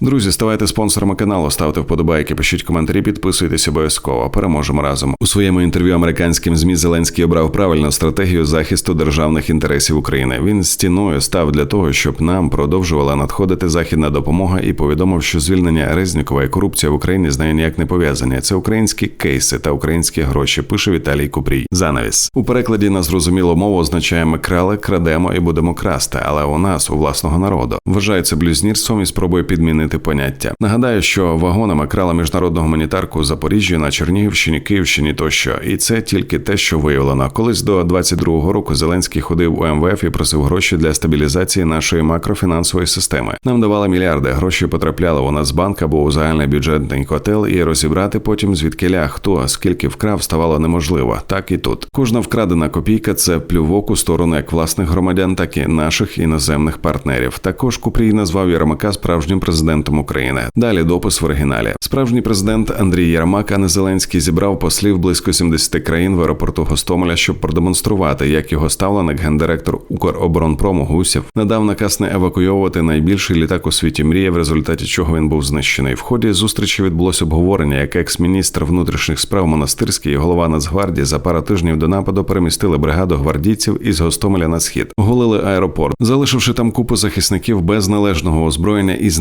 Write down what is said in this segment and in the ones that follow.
Друзі, ставайте спонсорами каналу, ставте вподобайки, пишіть коментарі, підписуйтесь обов'язково. Переможемо разом. У своєму інтерв'ю американським змі Зеленський обрав правильну стратегію захисту державних інтересів України. Він стіною став для того, щоб нам продовжувала надходити західна допомога і повідомив, що звільнення Резнікова і корупція в Україні з нею ніяк не пов'язані. Це українські кейси та українські гроші. Пише Віталій Купрій. Занавіс у перекладі на зрозумілу мову означає ми крали, крадемо і будемо красти. Але у нас у власного народу вважається блюзнірством і спробує підмінити поняття. Нагадаю, що вагонами крала міжнародну гуманітарку у Запоріжжі на Чернігівщині, Київщині тощо, і це тільки те, що виявлено. Колись до 22-го року Зеленський ходив у МВФ і просив гроші для стабілізації нашої макрофінансової системи. Нам давали мільярди. Гроші потрапляли у Нацбанк або у загальний бюджетний котел, і розібрати потім звідкиля хто скільки вкрав ставало неможливо. Так і тут. Кожна вкрадена копійка це плювок у сторону як власних громадян, так і наших іноземних партнерів. Також Купрій назвав Єрмака справжнім президентом України. Далі допис в оригіналі. Справжній президент Андрій Єрмак, а не Зеленський зібрав послів близько 70 країн в аеропорту Гостомеля, щоб продемонструвати, як його ставленик, гендиректор Укроборонпрому Гусєв надав наказ не евакуйовувати найбільший літак у світі мрія, в результаті чого він був знищений. В ході зустрічі відбулось обговорення, як екс-міністр внутрішніх справ монастирський і голова Нацгвардії за пару тижнів до нападу перемістили бригаду гвардійців із Гостомеля на схід, голили аеропорт, залишивши там купу захисників без належного озброєння і з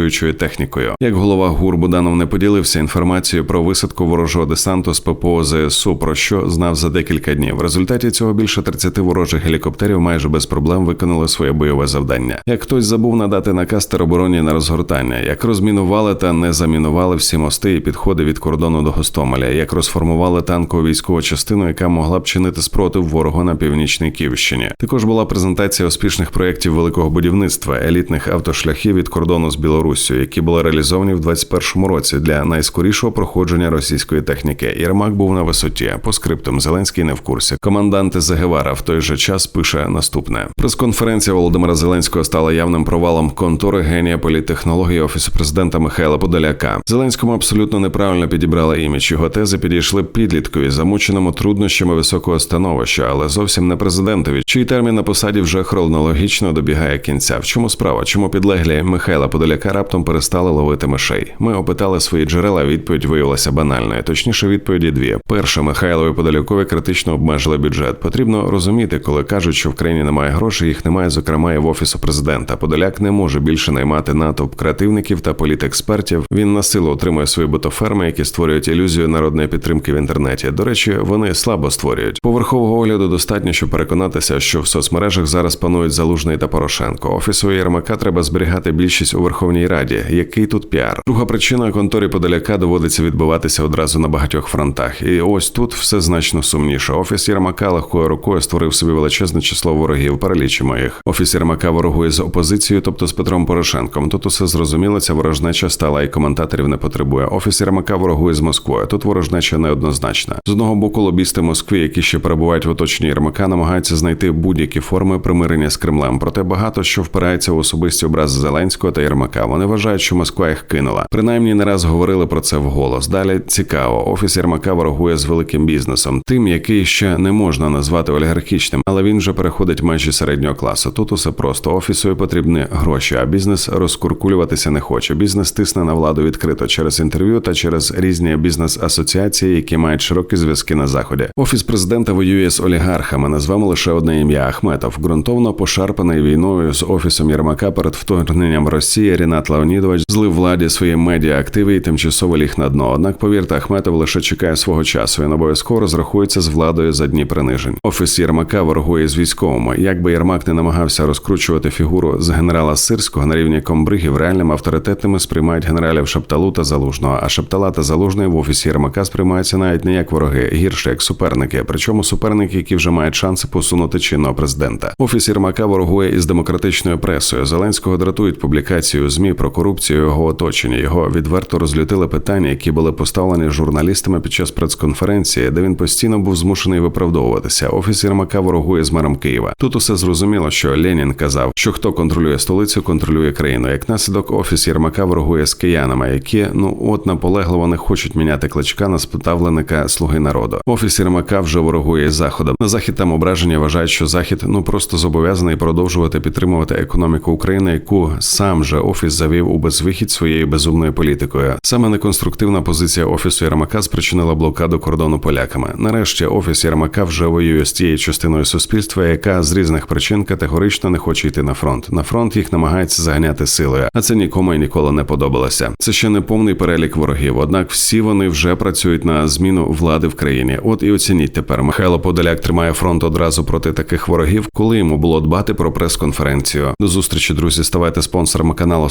непрацюючою технікою. Як голова ГУР Буданов не поділився інформацією про висадку ворожого десанту з ППО ЗСУ, про що знав за декілька днів. В результаті цього більше 30 ворожих гелікоптерів майже без проблем виконали своє бойове завдання. Як хтось забув надати наказ теробороні на розгортання, як розмінували та не замінували всі мости і підходи від кордону до Гостомеля, як розформували танкову військову частину, яка могла б чинити спротив ворогу на північній Київщині. Також була презентація успішних проєктів великого будівництва елітних автошляхів від кордону з Білоруссю, які були реалізовані в 2021 році для найскорішого проходження російської техніки. Єрмак був на висоті. По скриптам Зеленський не в курсі. Команданти Загевара в той же час пише наступне: прес-конференція Володимира Зеленського стала явним провалом контори генія політтехнології офісу президента Михайла Подоляка. Зеленському абсолютно неправильно підібрали імідж. Його тези підійшли підліткові, замученому труднощами високого становища, але зовсім не президентові, чий термін на посаді вже хронологічно добігає кінця. В чому справа? Чому підлеглі Михайла Подоляка раптом перестали ловити мишей? Ми опитали свої джерела. Відповідь виявилася банальною. Точніше, відповіді дві: перше, Михайлові Подолякові критично обмежили бюджет. Потрібно розуміти, коли кажуть, що в країні немає грошей, їх немає, зокрема, і в офісу президента. Подоляк не може більше наймати натовп креативників та політекспертів. Він на силу отримує свої ботоферми, які створюють ілюзію народної підтримки в інтернеті. До речі, вони слабо створюють. Поверхового огляду достатньо, щоб переконатися, що в соцмережах зараз панують Залужний та Порошенко. Офісу Єрмака треба зберігати більшість у Верховній Раді. Який тут піар? Друга причина конторі Подоляка доводиться відбуватися одразу на багатьох фронтах. І ось тут все значно сумніше. Офіс Єрмака легкою рукою створив собі величезне число ворогів. Перелічимо їх. Офіс Єрмака ворогує з опозицією, тобто з Петром Порошенком. Тут усе зрозуміло, ця ворожнеча стала і коментаторів не потребує. Офіс Єрмака ворогує з Москвою. Тут ворожнеча неоднозначна. З одного боку, лобісти Москви, які ще перебувають в оточенні Єрмака, намагаються знайти будь-які форми примирення з Кремлем. Проте багато що впирається в особисті образи Зеленського та Єрмака. Вони вважають, що Москва їх кинула. Принаймні не раз говорили про це вголос. Далі цікаво. Офіс Єрмака ворогує з великим бізнесом, тим, який ще не можна назвати олігархічним, але він вже переходить межі середнього класу. Тут усе просто офісу потрібні гроші, а бізнес розкуркулюватися не хоче. Бізнес тисне на владу відкрито через інтерв'ю та через різні бізнес-асоціації, які мають широкі зв'язки на заході. Офіс президента воює з олігархами. Назвемо лише одне ім'я Ахметов, ґрунтовно пошарпаний війною з офісом Єрмака перед вторгненням Росії. Рінат Леонідович злив владі свої медіа активи і тимчасово ліг на дно. Однак, повірте, Ахметов лише чекає свого часу. Він обов'язково розрахується з владою за дні принижень. Офіс Єрмака ворогує з військовими. Якби Єрмак не намагався розкручувати фігуру з генерала Сирського на рівні комбригів, реальним авторитетними сприймають генералів Шапталу та Залужного. А Шаптала та Залужний в офісі Єрмака сприймаються навіть не як вороги, гірше як суперники. Причому суперники, які вже мають шанси посунути чинного президента. Офіс Єрмака ворогує із демократичною пресою. Зеленського дратують публікацію змі про корупцію його оточення. Його відверто розлютили питання, які були поставлені журналістами під час прес-конференції, де він постійно був змушений виправдовуватися. Офіс Єрмака ворогує з мером Києва. Тут усе зрозуміло, що Ленін казав, що хто контролює столицю, контролює країну. Як наслідок, офіс Єрмака ворогує з киянами, які ну от наполегливо не хочуть міняти кличка на спитавленика слуги народу. Офіс Єрмака вже ворогує з заходом. На захід там ображення вважають, що захід ну просто зобов'язаний продовжувати підтримувати економіку України, яку сам же офіс завів у безвихідь своєю безумною політикою. Саме неконструктивна позиція офісу Єрмака спричинила блокаду кордону поляками. Нарешті офіс Єрмака вже воює з тією частиною суспільства, яка з різних причин категорично не хоче йти на фронт. На фронт їх намагається заганяти силою, а це нікому і ніколи не подобалося. Це ще не повний перелік ворогів. Однак всі вони вже працюють на зміну влади в країні. От і оцініть тепер. Михайло Подоляк тримає фронт одразу проти таких ворогів, коли йому було дбати про прес-конференцію. До зустрічі, друзі. Ставайте спонсорами каналу,